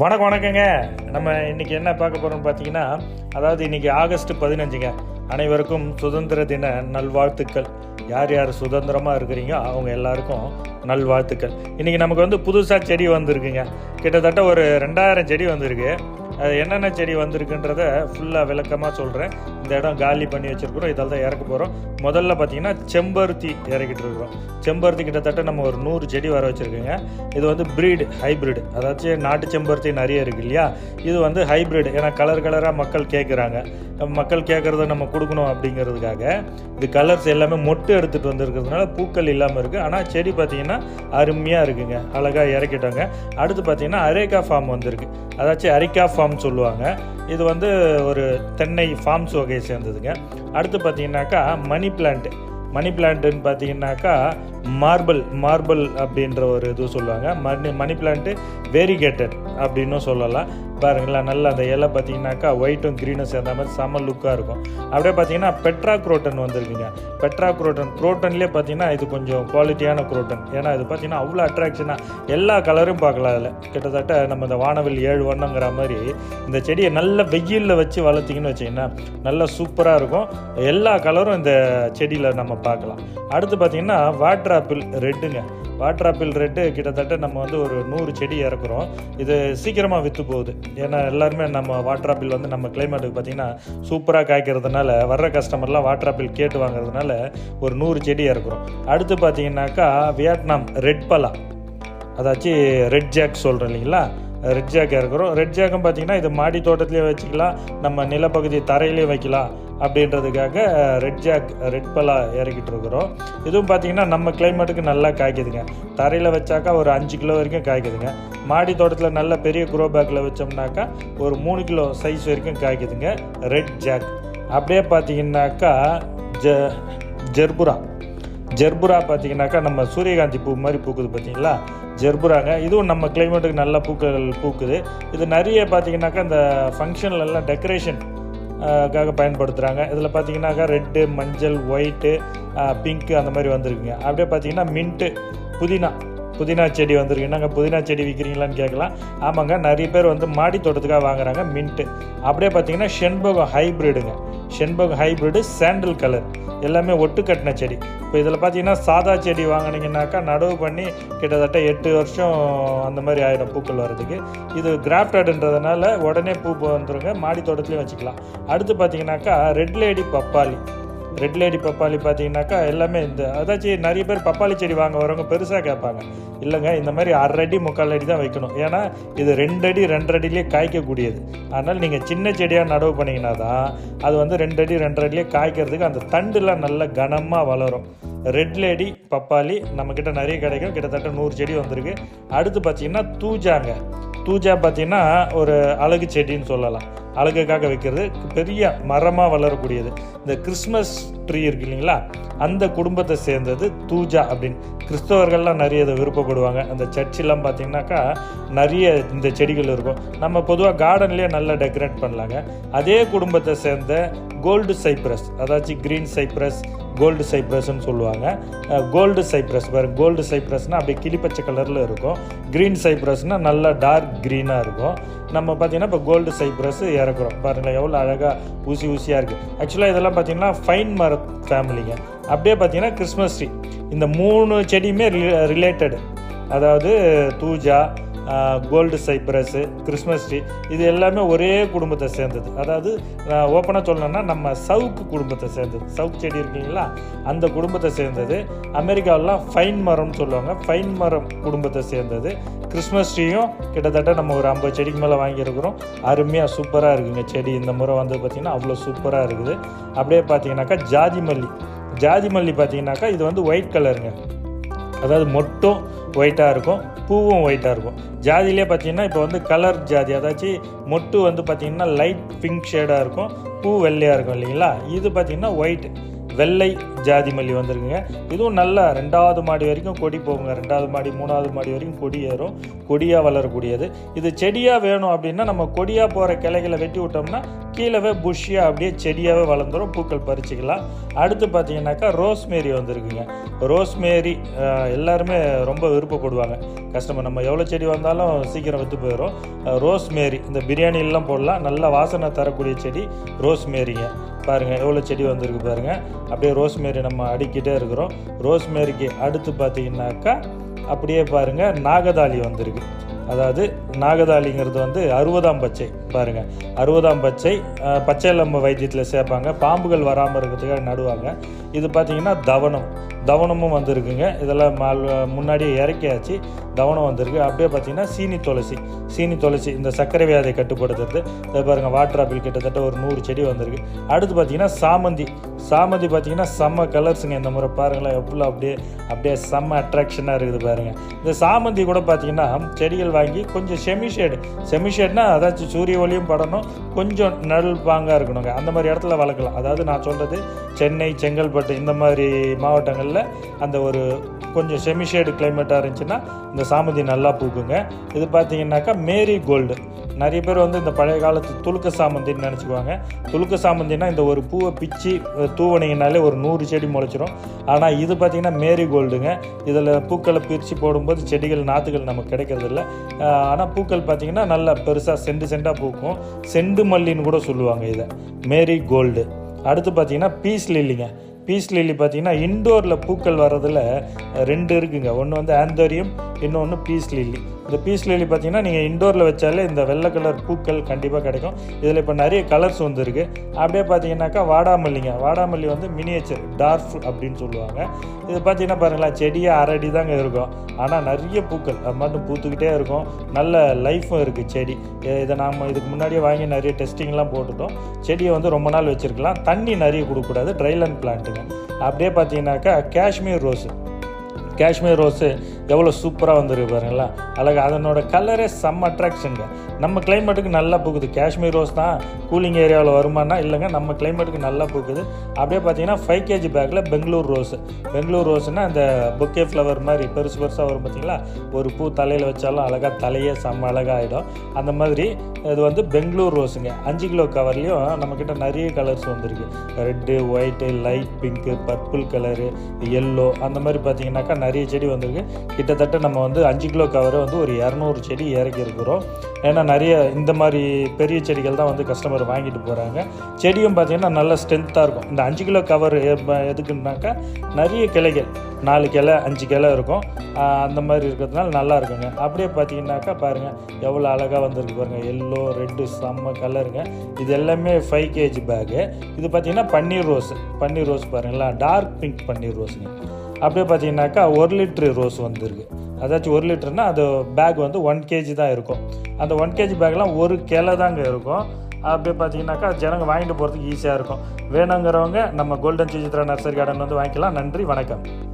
வணக்கம் வணக்கங்க. நம்ம இன்னைக்கு என்ன பார்க்க போறோம்னு பார்த்தீங்கன்னா அதாவது இன்னைக்கு ஆகஸ்ட் பதினஞ்சுங்க. அனைவருக்கும் சுதந்திர தின நல்வாழ்த்துக்கள். யார் யார் சுதந்திரமாக இருக்கிறீங்க அவங்க எல்லாருக்கும் நல்வாழ்த்துக்கள். இன்றைக்கி நமக்கு வந்து புதுசாக செடி வந்திருக்குங்க. கிட்டத்தட்ட ஒரு ரெண்டாயிரம் செடி வந்திருக்கு. அது என்னென்ன செடி வந்திருக்குன்றத ஃபுல்லாக விளக்கமாக சொல்கிறேன் இந்த இடம் காலி பண்ணி வச்சுருக்குறோம். இதால் தான் இறக்க போகிறோம் முதல்ல பார்த்தீங்கன்னா செம்பருத்தி இறக்கிட்டு இருக்கிறோம். செம்பருத்தி கிட்டத்தட்ட நம்ம ஒரு நூறு செடி வர வச்சுருக்கோங்க. இது வந்து ப்ரீடு ஹைப்ரிட் அதாச்சும் நாட்டு செம்பருத்தி நிறைய இருக்குது இல்லையா? இது வந்து ஹைப்ரிட் ஏன்னா கலர் கலராக மக்கள் கேட்குறாங்க மக்கள் கேட்குறத நம்ம கொடுக்கணும் அப்படிங்கிறதுக்காக இது கலர்ஸ் எல்லாமே மொட்டு எடுத்துகிட்டு வந்திருக்கிறதுனால பூக்கள் இல்லாமல் இருக்குது ஆனால் செடி பார்த்தீங்கன்னா அருமையாக இருக்குங்க. அழகாக இறக்கிட்டாங்க. அடுத்து பார்த்தீங்கன்னா அரேகா ஃபார்ம் வந்திருக்கு. அதாச்சும் அரிக்கா ஃபார்ம் சொல்லுவாங்க. இது வந்து ஒரு தென்னை ஃபார்ம்ஸ் வகையை சேர்ந்ததுங்க. அடுத்து பார்த்தீங்கன்னாக்கா மணி பிளான்ட் மணி பிளான்ட்டுன்னு பார்த்தீங்கன்னாக்கா மார்பிள் மார்பிள் அப்படின்ற ஒரு இது சொல்லுவாங்க. மணி மணி பிளான்ட்டு வேரிகேட்டட் அப்படின்னும் சொல்லலாம். பாருங்களேன் நல்லா அந்த இலை பார்த்தீங்கன்னாக்கா ஒயிட்டும் க்ரீனும் சேர்ந்த மாதிரி செம லுக்காக இருக்கும். அப்படியே பார்த்தீங்கன்னா பெட்ரா குரோட்டன் வந்திருக்குங்க. பெட்ரா குரோட்டன் குரோட்டன்லேயே பார்த்தீங்கன்னா இது கொஞ்சம் குவாலிட்டியான குரோட்டன் ஏன்னா இது பார்த்தீங்கன்னா அவ்வளோ அட்ராக்ஷனாக எல்லா கலரும் பார்க்கலாம் அதில். கிட்டத்தட்ட நம்ம இந்த வானவில் ஏழு வண்ணங்கிற மாதிரி இந்த செடியை நல்ல வெயிலில் வச்சு வளர்த்திங்கன்னு வச்சிங்கன்னா நல்லா சூப்பராக இருக்கும். எல்லா கலரும் இந்த செடியில் நம்ம பார்க்கலாம். அடுத்து பார்த்தீங்கன்னா வாட்டர் ஆப்பிள் ரெட்டுங்க வாட்டர் ஆப்பிள் ரெட்டு கிட்டத்தட்ட நம்ம வந்து ஒரு நூறு செடி இறக்குறோம். இது சீக்கிரமாக விற்று போகுது. ஏன்னா எல்லாருமே நம்ம வாட்டர் ஆப்பிள் வந்து நம்ம கிளைமேட்டுக்கு பார்த்தீங்கன்னா சூப்பராக காய்க்கிறதுனால வர்ற கஸ்டமர்லாம் வாட்டர் ஆப்பிள் கேட்டு வாங்குறதுனால ஒரு நூறு செடி இறக்குறோம். அடுத்து பார்த்தீங்கன்னாக்கா வியட்நாம் ரெட் பலா அதாச்சு ரெட் ஜாக் சொல்கிறோம் இல்லைங்களா? ரெட் ஜாக்காக இருக்கிறோம். ரெட் ஜாக்கம் பார்த்தீங்கன்னா இது மாடி தோட்டத்திலே வச்சுக்கலாம். நம்ம நிலப்பகுதி தரையிலே வைக்கலாம் அப்படின்றதுக்காக ரெட் ஜாக் ரெட் பலா இறக்கிட்டு இருக்கிறோம். இதுவும் பார்த்தீங்கன்னா நம்ம கிளைமேட்டுக்கு நல்லா காய்க்குதுங்க. தரையில் வச்சாக்கா ஒரு அஞ்சு கிலோ வரைக்கும் காய்க்குதுங்க. மாடி தோட்டத்தில் நல்ல பெரிய குரோ பேக்கில் வச்சோம்னாக்கா ஒரு மூணு கிலோ சைஸ் வரைக்கும் காய்க்குதுங்க ரெட் ஜாக் அப்படியே பார்த்தீங்கன்னாக்கா ஜ ஜெர்புரா. ஜெர்புரா பார்த்தீங்கன்னாக்கா நம்ம சூரியகாந்தி பூ மாதிரி பூக்குது பார்த்தீங்களா ஜெர்புராங்க இதுவும் நம்ம கிளைமேட்டுக்கு நல்ல பூக்கள் பூக்குது. இது நிறைய பார்த்தீங்கன்னாக்கா இந்த ஃபங்க்ஷன்லலாம் டெக்கரேஷன் காக பயன்படுத்துகிறாங்க இதில் பார்த்தீங்கன்னாக்கா ரெட்டு மஞ்சள் ஒயிட்டு பிங்க்கு அந்த மாதிரி வந்திருக்குங்க. அப்படியே பார்த்தீங்கன்னா மின்ட்டு புதினா புதினா செடி வந்திருக்கு. என்னங்க புதினா செடி விற்கிறீங்களான்னு கேட்கலாம். ஆமாங்க நிறைய பேர் வந்து மாடி தோட்டத்துக்காக வாங்குறாங்க மின்ட்டு அப்படியே பார்த்தீங்கன்னா ஷென்பகம் ஹைப்ரிடுங்க ஷென்பகம் ஹைப்ரிடு சாண்டில் கலர் எல்லாமே ஒட்டு கட்டின செடி. இப்போ இதில் பார்த்தீங்கன்னா சாதா செடி வாங்கினீங்கன்னாக்கா நடவு பண்ணி கிட்டத்தட்ட எட்டு வருஷம் அந்த மாதிரி ஆகிடும் பூக்கள் வர்றதுக்கு. இது கிராஃப்டடுன்றதுனால உடனே பூ வந்துருங்க மாடி தோட்டத்துலேயும் வச்சுக்கலாம். அடுத்து பார்த்தீங்கன்னாக்கா ரெட் லேடி பப்பாளி. ரெட் லேடி பப்பாளி பார்த்தீங்கன்னாக்கா எல்லாமே இந்த அதாச்சும் நிறைய பேர் பப்பாளி செடி வாங்க வரவங்க பெருசாக கேட்பாங்க. இல்லைங்க இந்த மாதிரி அரை அடி முக்கால் அடி தான் வைக்கணும். ஏன்னா இது ரெண்டு அடி ரெண்டரை அடியிலே காய்க்கக்கூடியது. அதனால் நீங்கள் சின்ன செடியாக நடவு பண்ணிங்கன்னா தான் அது வந்து ரெண்டு அடி ரெண்டரை அடியிலே காய்க்கிறதுக்கு அந்த தண்டுலாம் நல்ல கனமாக வளரும். ரெட் லேடி பப்பாளி நம்மக்கிட்ட நிறைய கிடைக்கும். கிட்டத்தட்ட நூறு செடி வந்திருக்கு. அடுத்து பார்த்தீங்கன்னா தூஜாங்க. தூஜா பார்த்தீங்கன்னா ஒரு அழகு செடின்னு சொல்லலாம். அழகுக்காக வைக்கிறது. பெரிய மரமாக வளரக்கூடியது. இந்த கிறிஸ்மஸ் ட்ரீ இருக்கு இல்லைங்களா? அந்த குடும்பத்தை சேர்ந்தது தூஜா அப்படின்னு. கிறிஸ்தவர்கள்லாம் நிறைய இதை விருப்பப்படுவாங்க. அந்த சர்ச்செல்லாம் பார்த்தீங்கன்னாக்கா நிறைய இந்த செடிகள் இருக்கும். நம்ம பொதுவாக கார்டன்லேயே நல்லா டெக்கரேட் பண்ணலாங்க. அதே குடும்பத்தை சேர்ந்த கோல்டு சைப்ரஸ் அதாச்சும் க்ரீன் சைப்ரஸ் கோல்டு சைப்ரஸ்ன்னு சொல்லுவாங்க. கோல்டு சைப்ரஸ் பாருங்க கோல்டு சைப்ரஸ்னால் அப்படியே கிளிப்பச்சை கலரில் இருக்கும். க்ரீன் சைப்ரஸ்னால் நல்லா டார்க் க்ரீனாக இருக்கும். நம்ம பார்த்தீங்கன்னா இப்போ கோல்டு சைப்ரஸ் இறக்குறோம். பாருங்களேன் எவ்வளோ அழகாக ஊசி ஊசியாக இருக்குது ஆக்சுவலாக இதெல்லாம் பார்த்தீங்கன்னா ஃபைன் மர ஃபேமிலிங்க அப்படியே பார்த்தீங்கன்னா கிறிஸ்மஸ் ட்ரீ இந்த மூணு செடியுமே ரிலேட்டடு அதாவது thuja gold cypress Christmas tree இது எல்லாமே ஒரே குடும்பத்தை சேர்ந்தது. அதாவது ஓப்பனாக சொல்லணும்னா நம்ம சவுக்கு குடும்பத்தை சேர்ந்தது. சவுக்கு செடி இருக்கீங்களா? அந்த குடும்பத்தை சேர்ந்தது. அமெரிக்காவிலாம் ஃபைன் மரம்னு சொல்லுவாங்க. ஃபைன் மரம் குடும்பத்தை சேர்ந்தது. கிறிஸ்மஸ் ட்ரீயும் கிட்டத்தட்ட நம்ம ஒரு ஐம்பது செடிக்கு மேலே வாங்கியிருக்கிறோம். அருமையாக சூப்பராக இருக்குங்க செடி. இந்த முறை வந்து பார்த்திங்கன்னா அவ்வளோ சூப்பராக இருக்குது. அப்படியே பார்த்தீங்கன்னாக்கா ஜாதி மல்லி ஜாதி மல்லி பார்த்தீங்கன்னாக்கா இது வந்து ஒயிட் கலருங்க அதாவது மொட்டும் ஒயிட்டாக இருக்கும். பூவும் ஒயிட்டாக இருக்கும். ஜாதியிலே பார்த்தீங்கன்னா இப்போ வந்து கலர் ஜாதி அதாச்சும் மொட்டு வந்து பார்த்தீங்கன்னா லைட் பிங்க் ஷேடாக இருக்கும். பூ வெள்ளையாக இருக்கும் இல்லைங்களா? இது பார்த்திங்கன்னா ஒயிட் வெள்ளை ஜாதி மல்லி வந்திருக்குங்க. இதுவும் நல்லா ரெண்டாவது மாடி வரைக்கும் கொடி போகுங்க. ரெண்டாவது மாடி மூணாவது மாடி வரைக்கும் கொடி ஏறும். கொடியாக வளரக்கூடியது. இது செடியாக வேணும் அப்படின்னா நம்ம கொடியாக போகிற கிளைகளை வெட்டி விட்டோம்னா கீழவே புஷ்ஷியாக அப்படியே செடியாகவே வளர்ந்துரும். பூக்கள் பறிச்சுக்கலாம். அடுத்து பார்த்தீங்கன்னாக்கா ரோஸ்மேரி வந்திருக்குங்க. ரோஸ்மேரி எல்லாருமே ரொம்ப விருப்பப்படுவாங்க. கஸ்டமர் நம்ம எவ்வளோ செடி வந்தாலும் சீக்கிரம் விற்று போயிடும். ரோஸ்மேரி இந்த பிரியாணிலாம் போடலாம். நல்ல வாசனை தரக்கூடிய செடி ரோஸ்மேரிங்க. பாருங்கள் எவ்வளோ செடி வந்திருக்கு பாருங்கள் அப்படியே ரோஸ்மேரி நம்ம அடிக்கிட்டே இருக்கிறோம். ரோஸ்மேரிக்கு அடுத்து பார்த்தீங்கன்னாக்கா அப்படியே பாருங்கள் நாகதாளி வந்திருக்கு. அதாவது நாகதாளிங்கிறது வந்து அறுபதாம் பச்சை பாருங்கள் அறுபதாம் பச்சை பச்சை லம்ப வைத்தியத்தில் சேர்ப்பாங்க. பாம்புகள் வராமல் இருக்கிறதுக்காக நடுவாங்க. இது பார்த்தீங்கன்னா தவனம் தவனமும் வந்திருக்குங்க. இதெல்லாம் மால் முன்னாடியே இறக்கியாச்சு. தவனம் வந்திருக்கு. அப்படியே பார்த்தீங்கன்னா சீனி துளசி சீனி துளசி இந்த சர்க்கரை வியாதியை கட்டுப்படுத்துறது. இதை பாருங்கள் வாட்டர் ஆப்பிள் கிட்டத்தட்ட ஒரு நூறு செடி வந்திருக்கு. அடுத்து பார்த்தீங்கன்னா சாமந்தி சாமந்தி பார்த்தீங்கன்னா செம்ம கலர்ஸுங்க இந்த முறை பாருங்களேன் எவ்வளோ அப்படியே அப்படியே செம்ம அட்ராக்ஷனாக இருக்குது பாருங்கள் இந்த சாமந்தி கூட பார்த்தீங்கன்னா செடிகள் வாங்கி கொஞ்சம் செமி ஷேடு செமி ஷேட்னா அதாச்சும் சூரிய ஒளியும் படணும். கொஞ்சம் நல் பாங்காக இருக்கணுங்க. அந்த மாதிரி இடத்துல வளர்க்கலாம். அதாவது நான் சொல்கிறது சென்னை செங்கல்பட்டு இந்த மாதிரி மாவட்டங்களில் அந்த ஒரு கொஞ்சம் செமிஷேடு கிளைமேட்டாக இருந்துச்சுன்னா இந்த சாமந்தி நல்லா பூக்குங்க. இது பார்த்தீங்கன்னாக்கா மேரி கோல்டு. நிறைய பேர் வந்து இந்த பழைய காலத்து துளுக்க சாமந்தின்னு நினச்சிக்குவாங்க. துளுக்க சாமந்தினா இந்த ஒரு பூவை பிச்சு தூவனிங்கனாலே தூவனீங்கனாலே ஒரு நூறு செடி முளைச்சிரும். ஆனால் இது பார்த்திங்கன்னா மேரி கோல்டுங்க. இதில் பூக்களை பிரித்து போடும்போது செடிகள் நாற்றுகள் நமக்கு கிடைக்கிறதில்ல. ஆனால் பூக்கள் பார்த்திங்கன்னா நல்லா பெருசாக செண்டு செண்டாக பூக்கும். செண்டு மல்லின்னு கூட சொல்லுவாங்க இதை. Marigold. அடுத்து பார்த்தீங்கன்னா பீஸ் லில்லிங்க. பீஸ் லில்லி பார்த்தீங்கன்னா இன்டோரில் பூக்கள் வர்றதில் ரெண்டு இருக்குங்க. ஒன்று வந்து ஆந்தோரியம் இன்னொன்று பீஸ் லில்லி. இந்த பீஸ் லில்லி பார்த்தீங்கன்னா நீங்கள் இண்டோரில் வச்சாலே இந்த வெள்ளை கலர் பூக்கள் கண்டிப்பாக கிடைக்கும். இதில் இப்போ நிறைய கலர்ஸ் வந்துருக்கு அப்படியே பார்த்தீங்கன்னாக்கா வாடாமல்லிங்க. வாடாமல்லி வந்து மினியேச்சர் டார்ஃப் அப்படின்னு சொல்லுவாங்க. இது பார்த்தீங்கன்னா பாருங்களேன் செடியே அரடி தாங்க இருக்கும். ஆனால் நிறைய பூக்கள் அது மட்டும் பூத்துக்கிட்டே இருக்கும். நல்ல லைஃப்பும் இருக்குது செடி. இதை நாம் இதுக்கு முன்னாடியே வாங்கி நிறைய டெஸ்டிங்லாம் போட்டுட்டோம். செடியை வந்து ரொம்ப நாள் வச்சுருக்கலாம். தண்ணி நிறைய கொடுக்கக்கூடாது ட்ரைலண்ட் பிளான்ட்டுங்க அப்படியே பார்த்தீங்கன்னாக்கா காஷ்மீர் ரோஸு காஷ்மீர் ரோஸு எவ்வளோ சூப்பராக வந்துருக்கு பாருங்களா? அழகா. அதனோட கலரே செம்ம அட்ராக்ஷனுங்க நம்ம கிளைமேட்டுக்கு நல்லா பூக்குது. காஷ்மீர் ரோஸ் தான் கூலிங் ஏரியாவில் வருமானா இல்லைங்க நம்ம கிளைமேட்டுக்கு நல்லா பூக்குது. அப்படியே பார்த்தீங்கன்னா ஃபைவ் கேஜி பேக்கில் பெங்களூர் ரோஸு பெங்களூர் ரோஸ்னால் அந்த பொக்கே ஃப்ளவர் மாதிரி பெருசு பெருசாக வரும் பார்த்தீங்களா? ஒரு பூ தலையில் வச்சாலும் அழகாக தலையே செம்ம அழகாகிடும் அந்த மாதிரி இது வந்து பெங்களூர் ரோஸுங்க அஞ்சு கிலோ கவர்லேயும் நம்மக்கிட்ட நிறைய கலர்ஸ் வந்திருக்கு. Red white light pink purple colour yellow அந்த மாதிரி பார்த்தீங்கன்னாக்கா நிறைய செடி வந்திருக்கு. கிட்டத்தட்ட நம்ம வந்து அஞ்சு கிலோ கவரை வந்து ஒரு இரநூறு செடி இறக்கி இருக்கிறோம். ஏன்னா நிறைய இந்த மாதிரி பெரிய செடிகள் தான் வந்து கஸ்டமர் வாங்கிட்டு போகிறாங்க செடியும் பார்த்தீங்கன்னா நல்ல ஸ்ட்ரென்த்தாக இருக்கும். இந்த அஞ்சு கிலோ கவர் எதுக்குன்னாக்கா நிறைய கிளைகள். நாலு கிளை அஞ்சு கிளை இருக்கும். அந்த மாதிரி இருக்கிறதுனால நல்லா இருக்குங்க. அப்படியே பார்த்தீங்கன்னாக்கா பாருங்கள் எவ்வளோ அழகாக வந்திருக்கு பாருங்கள் எல்லோ ரெட்டு செம்ம கலருங்க இது எல்லாமே ஃபைவ் கேஜி பேகு இது பார்த்தீங்கன்னா பன்னீர் ரோஸ். பன்னீர் ரோஸ் பாருங்களா டார்க் பிங்க் பன்னீர் ரோஸுங்க. அப்படியே பார்த்தீங்கன்னாக்கா ஒரு லிட்ரு ரோஸ் வந்திருக்கு. அதாச்சும் ஒரு லிட்டர்னா அது பேக் வந்து ஒன் கேஜி தான் இருக்கும். அந்த ஒன் கேஜி பேக்லாம் ஒரு கிளை தாங்க இருக்கும். அப்படியே பார்த்தீங்கன்னாக்கா ஜனங்க வாங்கிட்டு போகிறதுக்கு ஈஸியாக இருக்கும். வேணுங்கிறவங்க நம்ம கோல்டன் சிஜித்ரா நர்சரி கார்டன் வந்து வாங்கிக்கலாம். நன்றி வணக்கம்.